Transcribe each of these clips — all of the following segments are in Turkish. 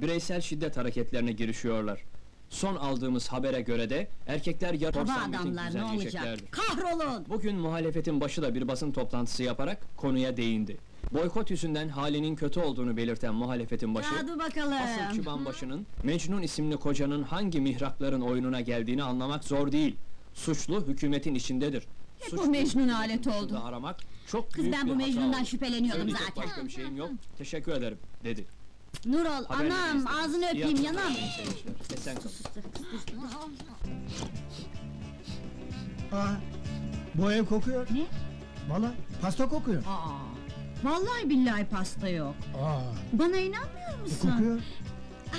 bireysel şiddet hareketlerine girişiyorlar. Son aldığımız habere göre de erkekler ya Kaba korsan miting adamlar ne olacak? Kahrolun! Bugün muhalefetin başı da bir basın toplantısı yaparak konuya değindi. Boykot yüzünden halinin kötü olduğunu belirten muhalefetin başı, Hadi bakalım. asıl çıban başının Mecnun isimli kocanın hangi mihrakların oyununa geldiğini anlamak zor değil. Suçlu hükümetin içindedir. Hep Suçlu bu Mecnun hükümetin alet oldu. aramak çok Kız büyük ben bir bu hata Mecnun'dan olur. şüpheleniyordum Söyleyecek zaten. başka bir şeyim yok. Teşekkür ederim dedi. Nurol, Haberleri anam ağzını İyi öpeyim akşamlar yanam. sayın seyirciler. Esen kalın. Aa, bu ev kokuyor. Ne? Valla pasta kokuyor. Aa, vallahi billahi pasta yok. Aa, Bana inanmıyor e, musun? kokuyor.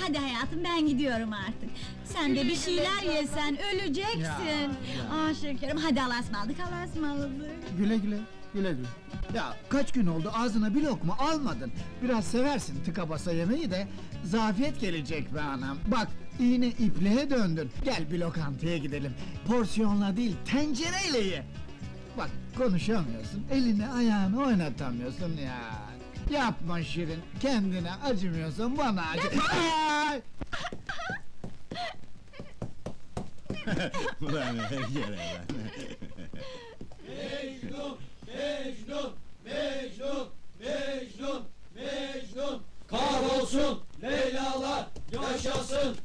Hadi hayatım ben gidiyorum artık. Sen de bir şeyler yesen öleceksin. Ya, ya. Aa şekerim hadi Allah'a ısmarladık Allah'a ısmarladık. Güle güle, güle güle. Ya kaç gün oldu ağzına bir lokma almadın. Biraz seversin tıka basa yemeği de zafiyet gelecek be anam. Bak iğne ipliğe döndün. Gel bir lokantaya gidelim. Porsiyonla değil tencereyle ye. Bak konuşamıyorsun, elini ayağını oynatamıyorsun ya. Yapma Şirin, kendine acımıyorsan bana acı. Ay! Ulan yere lan. Mecnun, Mecnun, Mecnun, Mecnun. Kahrolsun Leylalar, yaşasın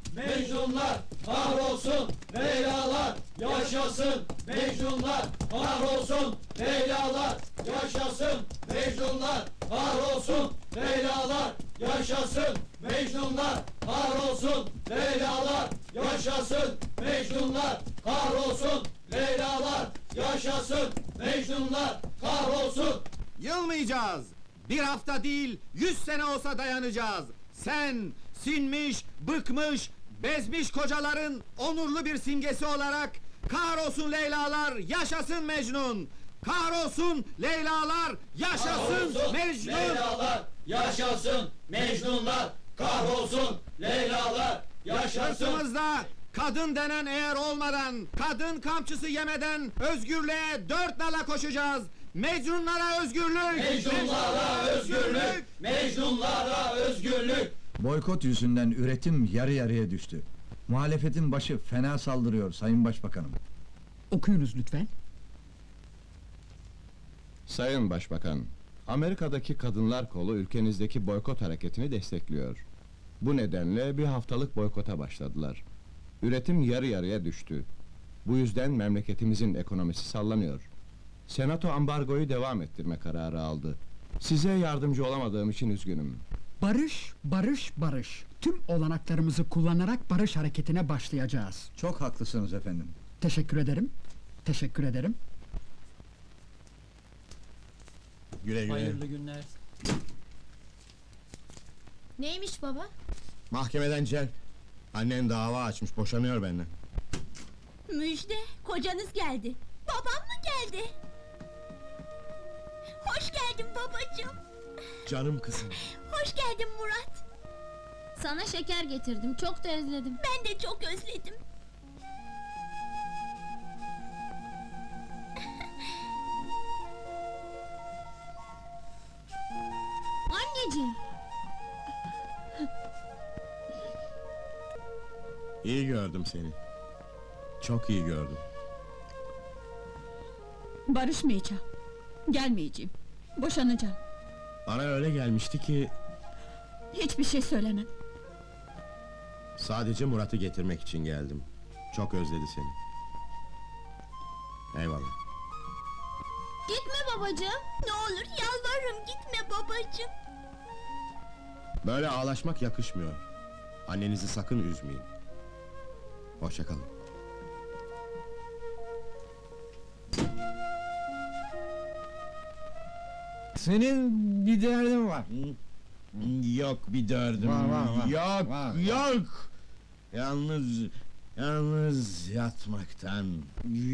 Mecnunlar. Kahrolsun Leylalar, yaşasın Mecnunlar. Kahrolsun Leylalar, yaşasın Mecnunlar. Kahrolsun Leylalar, yaşasın Mecnunlar. Kahrolsun Leylalar, yaşasın Mecnunlar. Kahrolsun Leylalar, yaşasın Mecnunlar. Kahrolsun Yılmayacağız. Bir hafta değil, yüz sene olsa dayanacağız. Sen, sinmiş, bıkmış, bezmiş kocaların onurlu bir simgesi olarak kahrolsun Leylalar, yaşasın Mecnun. Kahrolsun Leylalar, yaşasın Kahrolsun Mecnun. Leylalar, yaşasın Mecnunlar. Kahrolsun Leylalar, yaşasın. Kadın denen eğer olmadan, kadın kamçısı yemeden özgürlüğe dört nala koşacağız. Mecnunlara özgürlük! Mecnunlara özgürlük, Mecnunlara özgürlük. Boykot yüzünden üretim yarı yarıya düştü. Muhalefetin başı fena saldırıyor Sayın Başbakanım. Okuyunuz lütfen. Sayın Başbakan, Amerika'daki kadınlar kolu ülkenizdeki boykot hareketini destekliyor. Bu nedenle bir haftalık boykota başladılar. Üretim yarı yarıya düştü. Bu yüzden memleketimizin ekonomisi sallanıyor. Senato ambargoyu devam ettirme kararı aldı. Size yardımcı olamadığım için üzgünüm. Barış, barış, barış. Tüm olanaklarımızı kullanarak barış hareketine başlayacağız. Çok haklısınız efendim. Teşekkür ederim. Teşekkür ederim. Güle güle. Hayırlı günler. Neymiş baba? Mahkemeden Cel. Annen dava açmış, boşanıyor benden. Müjde, kocanız geldi. Babam mı geldi? Hoş geldin babacığım. Canım kızım. Hoş geldin Murat. Sana şeker getirdim, çok da özledim. Ben de çok özledim. Anneciğim, İyi gördüm seni. Çok iyi gördüm. Barışmayacağım. Gelmeyeceğim. Boşanacağım. Bana öyle gelmişti ki Hiçbir şey söylemem. sadece Murat'ı getirmek için geldim. Çok özledi seni. Eyvallah. gitme babacığım. Ne olur yalvarırım gitme babacığım. Böyle ağlaşmak yakışmıyor. Annenizi sakın üzmeyin. Hoşça kalın. Senin bir derdin var. Yok bir derdim. Var, var, var. Yok, Var, var. yok. Yalnız, yalnız yatmaktan.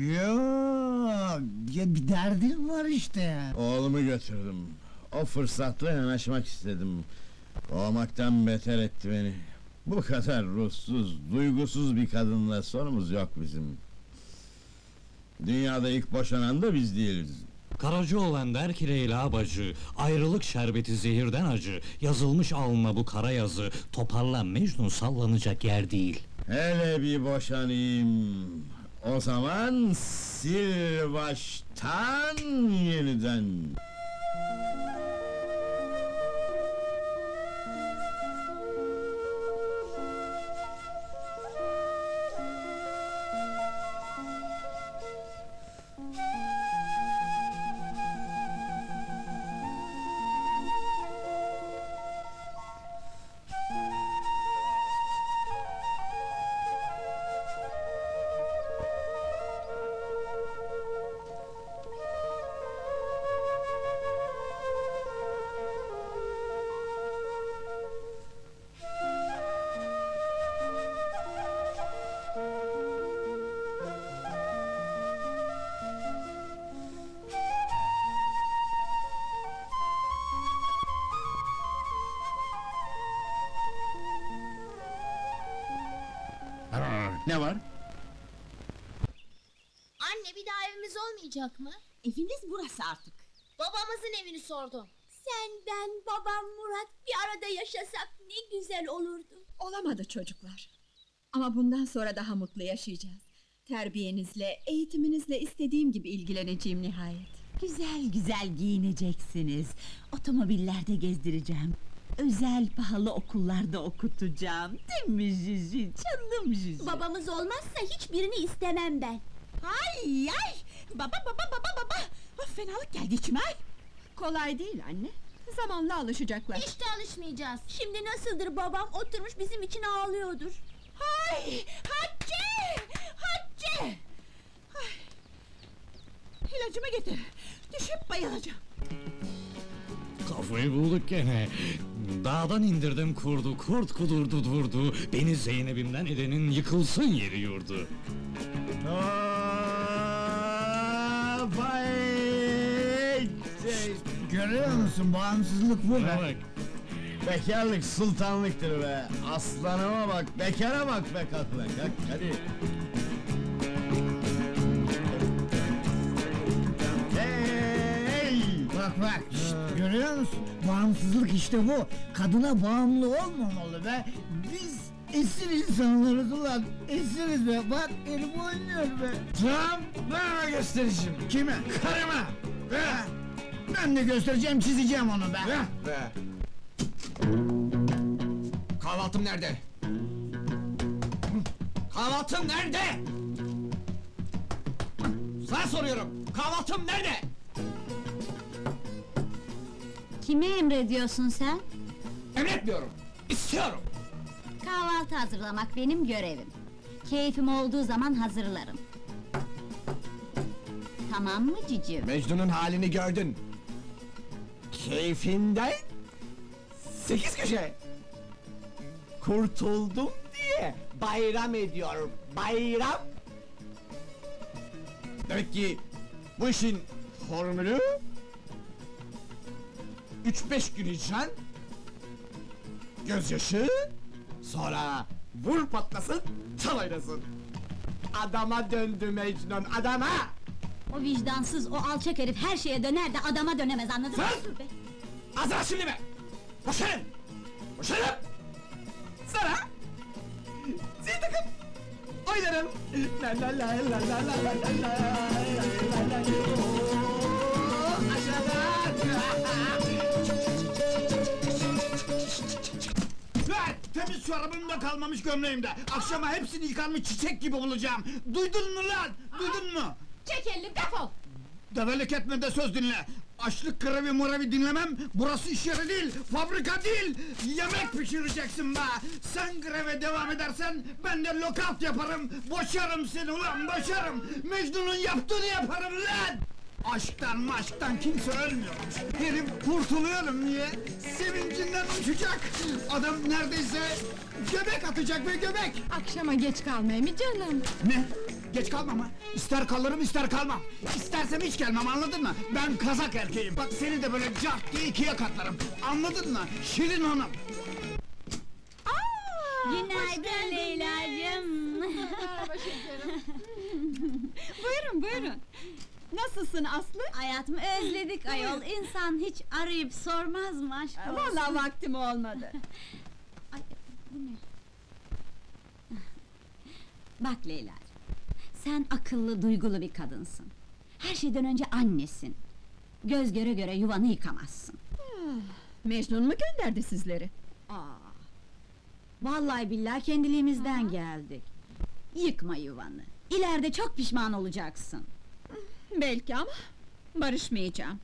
Yok, ya bir derdin var işte. Oğlumu götürdüm. O fırsatla yanaşmak istedim. Kovmaktan beter etti beni. Bu kadar ruhsuz, duygusuz bir kadınla sorumuz yok bizim. Dünyada ilk boşanan da biz değiliz. Karacaoğlan der ki Leyla ayrılık şerbeti zehirden acı, yazılmış alnına bu kara yazı, toparlan Mecnun sallanacak yer değil. Hele bir boşanayım. O zaman sil baştan yeniden. Ne var? Anne bir daha evimiz olmayacak mı? Eviniz burası artık. Babamızın evini sordum. Sen, ben, babam, Murat bir arada yaşasak ne güzel olurdu. Olamadı çocuklar. Ama bundan sonra daha mutlu yaşayacağız. Terbiyenizle, eğitiminizle istediğim gibi ilgileneceğim nihayet. Güzel güzel giyineceksiniz. Otomobillerde gezdireceğim. Özel pahalı okullarda okutacağım. Değil mi Jüjü? Canım Jüjü. Babamız olmazsa hiçbirini istemem ben. Ay ay! Baba baba baba baba! Of, fenalık geldi içime ay! Kolay değil anne. Zamanla alışacaklar. Hiç de alışmayacağız. Şimdi nasıldır babam oturmuş bizim için ağlıyordur. Ay! Hatice! Hatice! Ay! İlacımı getir. Düşüp bayılacağım. Kafayı bulduk gene. Dağdan indirdim kurdu, kurt kudurdu durdu. Beni Zeynep'imden edenin yıkılsın yeri yurdu. Aa, vay! Şey, Görüyor musun bağımsızlık bu be. bak. Bekarlık sultanlıktır be. Aslanıma bak, bekara bak be kalk be kalk hadi. Bak bak, şşt, görüyor musun? Bağımsızlık işte bu. Kadına bağımlı olmamalı be. Biz esir insanlarız ulan. Esiriz be. Bak elim oynuyor be. Tamam, ben göstereceğim. Kime? Karıma. Be. Ben de göstereceğim, çizeceğim onu be. Be! Kahvaltım nerede? Kahvaltım nerede? Sana soruyorum, kahvaltım nerede? Kime emrediyorsun sen? Emretmiyorum, istiyorum. Kahvaltı hazırlamak benim görevim. Keyfim olduğu zaman hazırlarım. Tamam mı cicim? Mecnun'un halini gördün. Keyfinden sekiz köşe. Kurtuldum diye bayram ediyorum. Bayram. Demek ki bu işin formülü üç beş gün içen gözyaşı sonra vur patlasın çal oynasın. Adama döndü Mecnun adama. O vicdansız, o alçak herif her şeye döner de adama dönemez anladın mı? Be. Azra şimdi mi? Boşanın! Boşanın! Sana! Zil takıp oynarım! La la la la la la la la la la la la çorabım da kalmamış gömleğimde. Akşama hepsini yıkanmış çiçek gibi olacağım. Duydun mu lan? Duydun mu? Çek elini defol! Develik etme de söz dinle. Açlık grevi muravi dinlemem. Burası iş yeri değil, fabrika değil. Yemek pişireceksin be. Sen greve devam edersen ben de lokalt yaparım. Boşarım seni ulan boşarım. Mecnun'un yaptığını yaparım lan. Aşktan maşktan kimse ölmüyormuş. Herif kurtuluyorum niye? Sevincinden uçacak. Adam neredeyse göbek atacak be göbek. Akşama geç kalmaya mı canım? Ne? Geç kalmam ha. İster kalırım ister kalmam. İstersem hiç gelmem anladın mı? Ben kazak erkeğim. Bak seni de böyle cart diye ikiye katlarım. Anladın mı? Şirin hanım. Günaydın Leyla'cığım. buyurun buyurun. Nasılsın Aslı? Hayatım özledik ayol. İnsan hiç arayıp sormaz mı aşk olsun? Vallahi vaktim olmadı. Ay, bu ne? Bak Leyla, sen akıllı, duygulu bir kadınsın. Her şeyden önce annesin. Göz göre göre yuvanı yıkamazsın. Mecnun mu gönderdi sizleri? Aa, vallahi billahi kendiliğimizden geldik. Yıkma yuvanı. İleride çok pişman olacaksın. Belki ama barışmayacağım.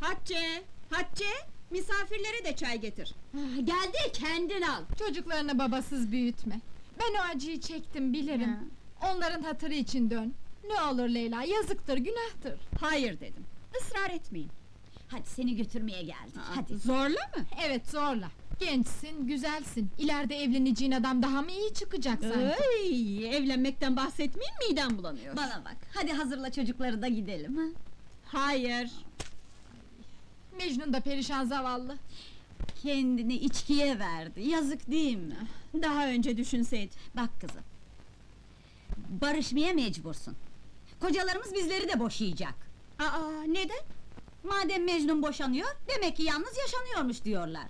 Hatice, Hatice, misafirlere de çay getir. Geldi, kendin al. Çocuklarını babasız büyütme. Ben o acıyı çektim bilirim. Onların hatırı için dön. Ne olur Leyla, yazıktır, günahtır. Hayır dedim. Israr etmeyin. Hadi seni götürmeye geldik, hadi. Zorla mı? Evet zorla. Gençsin, güzelsin. İleride evleneceğin adam daha mı iyi çıkacak sanki? Ay, evlenmekten bahsetmeyin midem bulanıyor. Bana bak, hadi hazırla çocukları da gidelim ha. Hayır. Mecnun da perişan zavallı. Kendini içkiye verdi, yazık değil mi? Daha önce düşünseydin. Bak kızım. Barışmaya mecbursun. Kocalarımız bizleri de boşayacak. Aa, neden? Madem Mecnun boşanıyor, demek ki yalnız yaşanıyormuş diyorlar.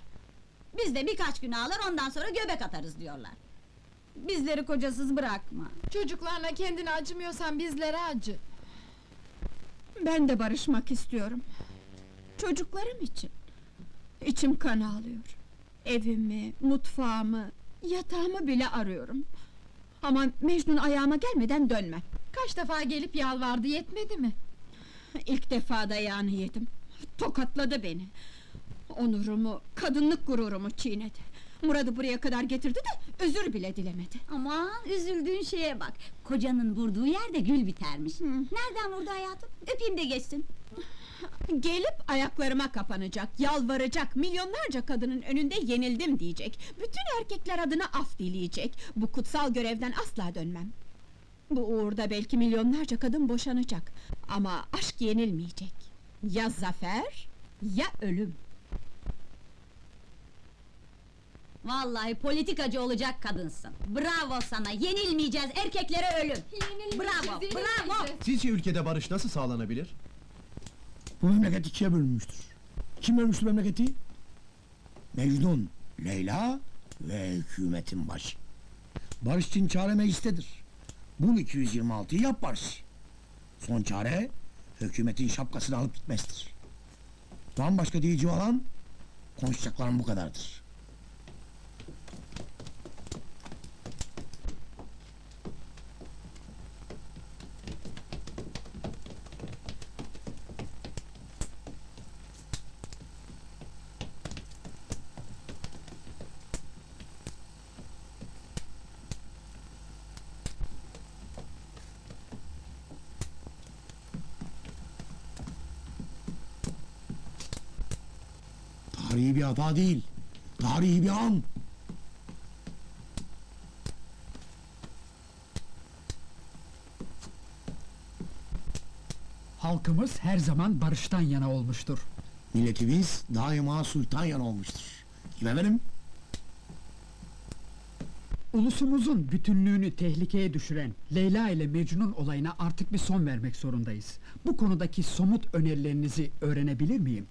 Biz de birkaç gün ağlar, ondan sonra göbek atarız diyorlar. Bizleri kocasız bırakma. Çocuklarına kendini acımıyorsan bizlere acı. Ben de barışmak istiyorum. Çocuklarım için. İçim kan ağlıyor. Evimi, mutfağımı, yatağımı bile arıyorum. Ama Mecnun ayağıma gelmeden dönmem. Kaç defa gelip yalvardı, yetmedi mi? İlk defa dayağını yedim. Tokatladı beni. Onurumu, kadınlık gururumu çiğnedi. Murat'ı buraya kadar getirdi de özür bile dilemedi. Aman üzüldüğün şeye bak. Kocanın vurduğu yerde gül bitermiş. Nereden vurdu hayatım? Öpeyim de geçsin. Gelip ayaklarıma kapanacak, yalvaracak, milyonlarca kadının önünde yenildim diyecek. Bütün erkekler adına af dileyecek. Bu kutsal görevden asla dönmem. Bu uğurda belki milyonlarca kadın boşanacak. Ama aşk yenilmeyecek. Ya zafer, ya ölüm. Vallahi politikacı olacak kadınsın. Bravo sana, yenilmeyeceğiz, erkeklere ölüm. Bravo, bravo! Sizce ülkede barış nasıl sağlanabilir? Bu memleket ikiye bölünmüştür. Kim bölmüştür memleketi? Mecnun, Leyla ve hükümetin başı. Barış için çare meclistedir. Bul 226'yı yap. Son çare, hükümetin şapkasını alıp gitmesidir. Bambaşka diyeceği olan, konuşacaklarım bu kadardır. Tarihi bir hata değil, tarihi bir an. Halkımız her zaman barıştan yana olmuştur. Milletimiz daima sultan yan olmuştur. Kim efendim? Ulusumuzun bütünlüğünü tehlikeye düşüren Leyla ile Mecnun olayına artık bir son vermek zorundayız. Bu konudaki somut önerilerinizi öğrenebilir miyim?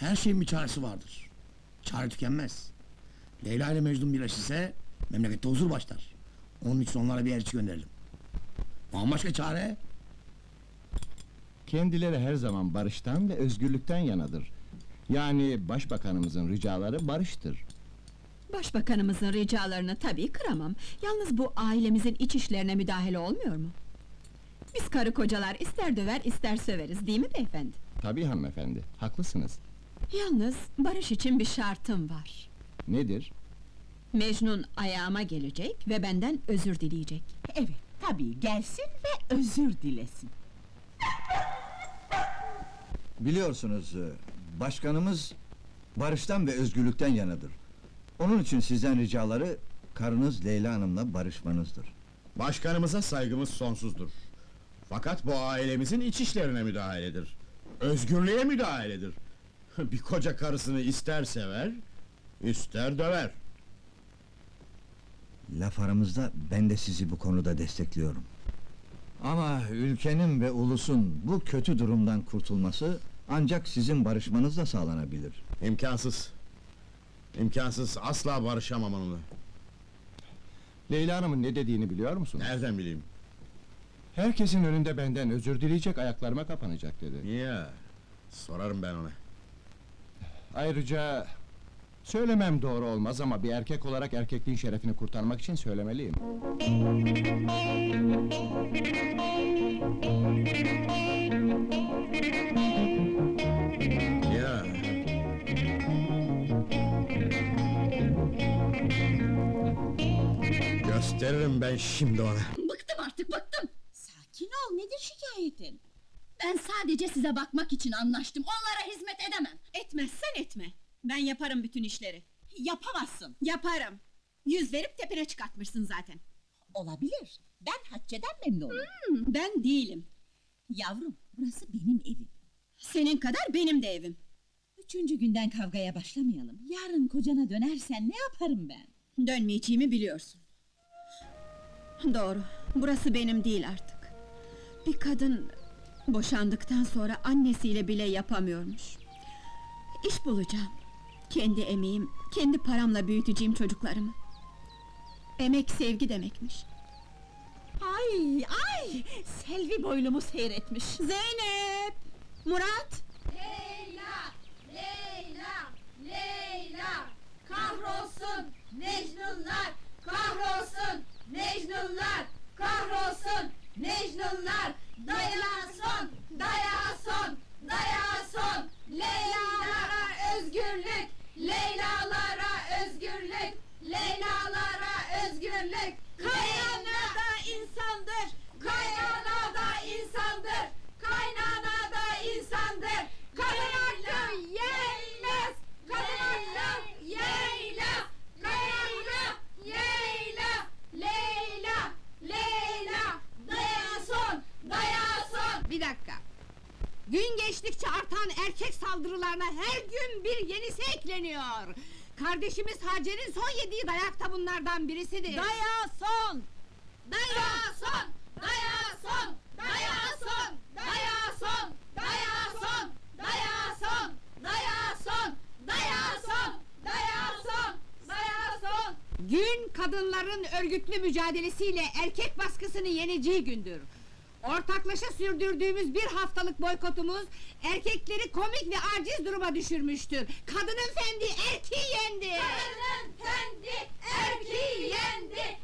Her şeyin bir çaresi vardır. Çare tükenmez. Leyla ile Mecnun birleşirse memlekette huzur başlar. Onun için onlara bir elçi gönderelim. Bambaşka çare Kendileri her zaman barıştan ve özgürlükten yanadır. Yani başbakanımızın ricaları barıştır. Başbakanımızın ricalarını tabii kıramam. Yalnız bu ailemizin iç işlerine müdahale olmuyor mu? Biz karı kocalar ister döver ister söveriz değil mi beyefendi? Tabii hanımefendi, haklısınız. Yalnız barış için bir şartım var. Nedir? Mecnun ayağıma gelecek ve benden özür dileyecek. Evet, tabii gelsin ve özür dilesin. Biliyorsunuz, e, başkanımız barıştan ve özgürlükten yanadır. Onun için sizden ricaları karınız Leyla Hanım'la barışmanızdır. Başkanımıza saygımız sonsuzdur. Fakat bu ailemizin iç işlerine müdahaledir. Özgürlüğe müdahaledir. Bir koca karısını ister sever, ister döver. Laf aramızda ben de sizi bu konuda destekliyorum. Ama ülkenin ve ulusun bu kötü durumdan kurtulması ancak sizin barışmanızla sağlanabilir. İmkansız. İmkansız, asla barışamam onunla. Leyla Hanım'ın ne dediğini biliyor musun? Nereden bileyim? Herkesin önünde benden özür dileyecek, ayaklarıma kapanacak dedi. Niye? Sorarım ben ona. Ayrıca söylemem doğru olmaz ama bir erkek olarak erkekliğin şerefini kurtarmak için söylemeliyim. Ya. Gösteririm ben şimdi ona. Bıktım artık bıktım. Sakin ol nedir şikayetin? Ben sadece size bakmak için anlaştım. Onlara hizmet edemem. Etmezsen etme. Ben yaparım bütün işleri. Yapamazsın. Yaparım. Yüz verip tepene çıkartmışsın zaten. Olabilir. Ben Hatice'den memnunum. Hmm, ben değilim. Yavrum burası benim evim. Senin kadar benim de evim. Üçüncü günden kavgaya başlamayalım. Yarın kocana dönersen ne yaparım ben? Dönmeyeceğimi biliyorsun. Doğru, burası benim değil artık. Bir kadın boşandıktan sonra annesiyle bile yapamıyormuş. İş bulacağım. Kendi emeğim, kendi paramla büyüteceğim çocuklarımı. Emek sevgi demekmiş. Ay ay! Selvi boylumu seyretmiş. Zeynep! Murat! Leyla, Leyla, Leyla, kahrolsun Mecnunlar, kahrolsun Mecnunlar, kahrolsun Mecnunlar, dayason, dayason, dayason, Leylalara özgürlük, Leylalara özgürlük, Leylalara özgürlük, kaynana da insandır, kaynana da insandır, kaynana da insandır, kadın hakkı yenmez, kadın hakkı yeyla, kadın hakkı yeyla, Leyla, Leyla, dayason, dayason. Bir dakika. Gün geçtikçe artan erkek saldırılarına her gün bir yenisi ekleniyor. Kardeşimiz Hacer'in son yediği dayak da bunlardan birisidir. Dayason! Dayason, dayason, dayason, dayason, dayason, dayason, dayason, dayason, dayason, dayason. Gün kadınların örgütlü mücadelesiyle erkek baskısını yeneceği gündür. Ortaklaşa sürdürdüğümüz bir haftalık boykotumuz erkekleri komik ve aciz duruma düşürmüştür. Kadının fendi erkeği yendi. Kadının fendi erkeği yendi.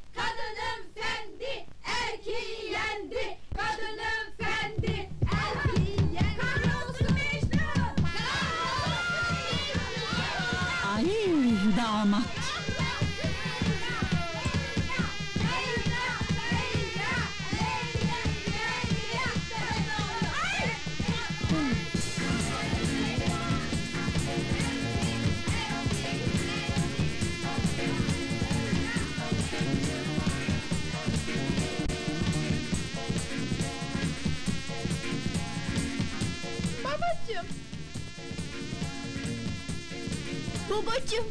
Babacım.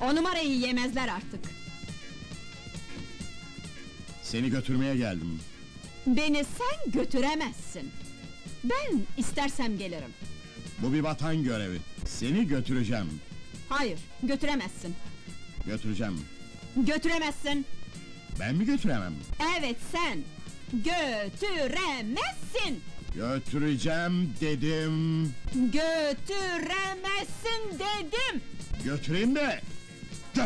O numarayı yemezler artık. Seni götürmeye geldim. Beni sen götüremezsin. Ben istersem gelirim. Bu bir vatan görevi. Seni götüreceğim. Hayır, götüremezsin. Götüreceğim. Götüremezsin. Ben mi götüremem? Evet sen. Götüremezsin. Götüreceğim dedim. Götüremezsin dedim. Götüreyim de. Gör.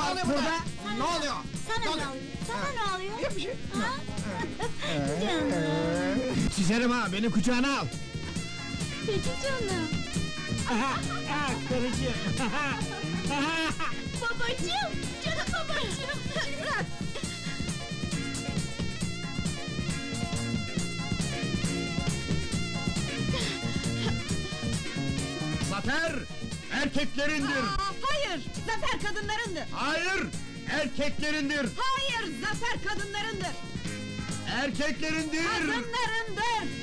Ne oluyor burada? Ne oluyor? Sana ne oluyor? Sana ne oluyor? Yok bir şey. Canım. Çizerim ha, beni kucağına al. Peki canım. Karıcığım. Babacığım, canım babacığım. Bırak. Zafer! Erkeklerindir! Aa, hayır, zafer kadınlarındır. Hayır! Erkeklerindir! Hayır, zafer kadınlarındır. Erkeklerindir! Kadınlarındır.